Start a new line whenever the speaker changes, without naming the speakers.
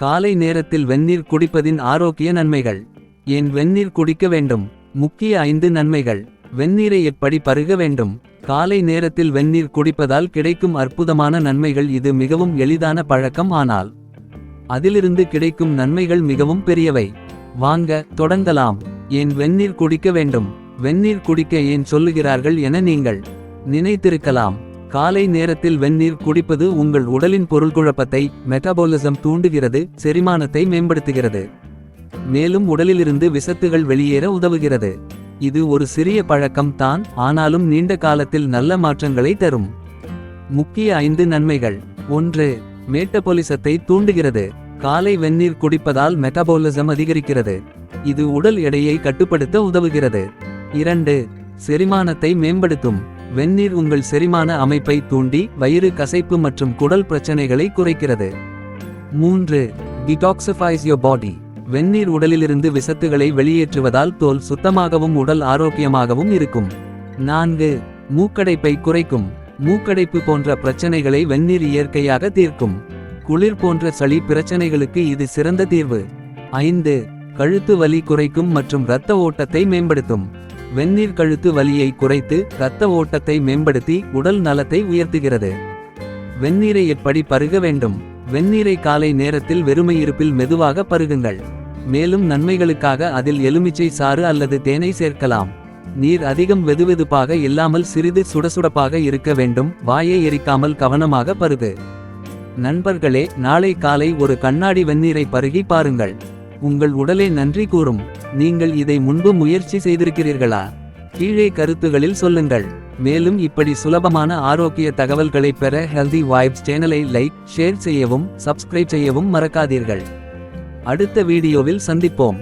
காலை நேரத்தில் வெந்நீர் குடிப்பதின் ஆரோக்கிய நன்மைகள். ஏன் வெந்நீர் குடிக்க வேண்டும்? முக்கிய ஐந்து நன்மைகள். வெந்நீரை எப்படி பருக வேண்டும்? காலை நேரத்தில் வெந்நீர் குடிப்பதால் கிடைக்கும் அற்புதமான நன்மைகள் இது மிகவும் எளிதான பழக்கம் ஆனால் அதிலிருந்து கிடைக்கும் நன்மைகள் மிகவும் பெரியவை. வாங்க தொடங்கலாம். ஏன் வெந்நீர் குடிக்க வேண்டும்? வெந்நீர் குடிக்க ஏன் சொல்லுகிறார்கள் என நீங்கள் நினைத்திருக்கலாம். காலை நேரத்தில் வெந்நீர் குடிப்பது உங்கள் உடலின் பொருள் குழப்பத்தை மெட்டபாலிசம் தூண்டுகிறது செரிமானத்தை மேம்படுத்துகிறது. மேலும் உடலிலிருந்து விசத்துகள் வெளியேற உதவுகிறது. இது ஒரு சிறிய பழக்கம் தான் ஆனாலும் நீண்ட காலத்தில் நல்ல மாற்றங்களை தரும். முக்கிய ஐந்து நன்மைகள். ஒன்று மேட்டபோலிசத்தை தூண்டுகிறது. காலை வெந்நீர் குடிப்பதால் மெட்டபாலிசம் அதிகரிக்கிறது. இது உடல் எடையை கட்டுப்படுத்த உதவுகிறது. இரண்டு செரிமானத்தை மேம்படுத்தும். வெந்நீர் உங்கள் செரிமான அமைப்பை தூண்டி வயிறு கசைப்பு மற்றும் குடல் பிரச்சனைகளை குறைக்கிறது. மூன்று டிடாக்சிஃபைஸ் யோர் பாடி வெந்நீர் உடலிலிருந்து விசத்துகளை வெளியேற்றுவதால் தோல் சுத்தமாகவும் உடல் ஆரோக்கியமாகவும் இருக்கும். நான்கு மூக்கடைப்பை குறைக்கும். மூக்கடைப்பு போன்ற பிரச்சனைகளை வெந்நீர் இயற்கையாக தீர்க்கும். குளிர் போன்ற சளி பிரச்சனைகளுக்கு இது சிறந்த தீர்வு. ஐந்து கழுத்து வலி குறைக்கும் மற்றும் இரத்த ஓட்டத்தை மேம்படுத்தும். வெந்நீர் கழுத்து வலியை குறைத்து இரத்த ஓட்டத்தை மேம்படுத்தி உடல் நலத்தை உயர்த்துகிறது. வெந்நீரை எப்படி பருக வேண்டும்? வெந்நீரை காலை நேரத்தில் வெறுமை இருப்பில் மெதுவாக பருகுங்கள். மேலும் நன்மைகளுக்காக அதில் எலுமிச்சை சாறு அல்லது தேனை சேர்க்கலாம். நீர் அதிகம் வெதுவெதுப்பாக இல்லாமல் சிறிது சுடசுடப்பாக இருக்க வேண்டும். வாயை எரிக்காமல் கவனமாக பருகு. நண்பர்களே நாளை காலை ஒரு கண்ணாடி வெந்நீரை பருகி பாருங்கள். உங்கள் உடலே நன்றி கூறும். நீங்கள் இதை முன்பு முயற்சி செய்திருக்கிறீர்களா? கீழே கருத்துகளில் சொல்லுங்கள். மேலும் இப்படி சுலபமான ஆரோக்கிய தகவல்களை பெற ஹெல்தி வைப்ஸ் சேனலை லைக் ஷேர் செய்யவும் சப்ஸ்கிரைப் செய்யவும் மறக்காதீர்கள். அடுத்த வீடியோவில் சந்திப்போம்.